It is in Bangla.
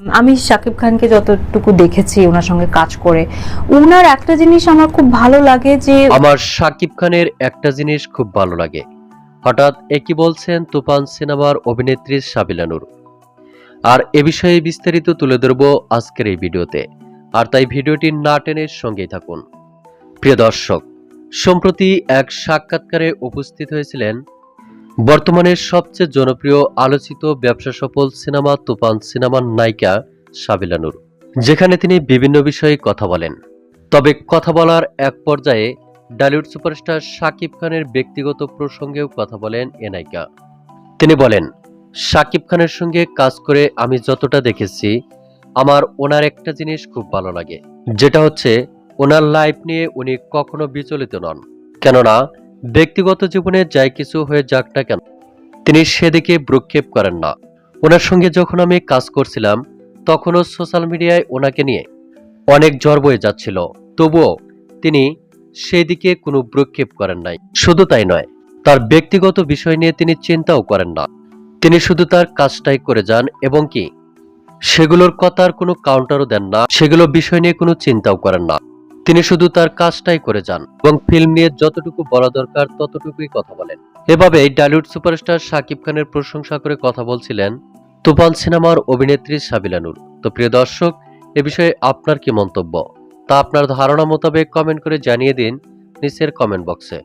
আমি শাকিব খানকে যতটুকু দেখেছি ওনার সঙ্গে কাজ করে ওনার একটা জিনিস আমার খুব ভালো লাগে যে আমার সাকিব খানের একটা জিনিস খুব ভালো লাগে। হঠাৎ একই বলছেন তুফান সিনেমার অভিনেত্রী সাবিলানুর আর এ বিষয়ে বিস্তারিত তুলে ধরব আজকের এই ভিডিওতে। আর তাই ভিডিওটি না টেনে সঙ্গেই থাকুন। প্রিয় দর্শক, সম্প্রতি এক সাক্ষাৎকারে উপস্থিত হয়েছিলেন বর্তমানে সবচেয়ে জনপ্রিয় আলোচিত ব্যবসা সফল সিনেমা তুফান সিনেমার নায়িকা সাবিলানুর যেখানে তিনি বিভিন্ন বিষয়ে কথা বলেন। তবে কথা বলার এক পর্যায়ে ডালিউড সুপারস্টার শাকিব খানের ব্যক্তিগত প্রসঙ্গেও কথা বলেন এ নায়িকা। তিনি বলেন, শাকিব খানের সঙ্গে কাজ করে আমি যতটা দেখেছি, আমার ওনার একটা জিনিস খুব ভালো লাগে, যেটা হচ্ছে ওনার লাইফ নিয়ে উনি কখনো বিচলিত নন। কেননা ব্যক্তিগত জীবনে যাই কিছু হয়ে যাক না কেন, তিনি সেদিকে ভ্রুক্ষেপ করেন না। ওনার সঙ্গে যখন আমি কাজ করছিলাম, তখনও সোশ্যাল মিডিয়ায় ওনাকে নিয়ে অনেক জ্বর বয়ে যাচ্ছিল। তবুও তিনি সেই দিকে কোনো ভ্রুক্ষেপ করেন নাই। শুধু তাই নয়, তার ব্যক্তিগত বিষয় নিয়ে তিনি চিন্তাও করেন না। তিনি শুধু তার কাজটাই করে যান এবং কি, সেগুলোর কথার কোনো কাউন্টারও দেন না। সেগুলো বিষয় নিয়ে কোনো চিন্তাও করেন না। তিনি শুধু তার কাজটাই করে যান এবং ফিল্ম নিয়ে যতটুকু বলা দরকার ততটুকুই কথা বলেন। এভাবেই ডালিউড সুপারস্টার শাকিব খানের প্রশংসা করে কথা বলছিলেন তুফান সিনেমার অভিনেত্রী সাবিলানুর তো প্রিয় দর্শক, এ বিষয়ে আপনার কি মন্তব্য? তা আপনার ধারণা মোতাবেক কমেন্ট করে জানিয়ে দিন নিচের কমেন্ট বক্সে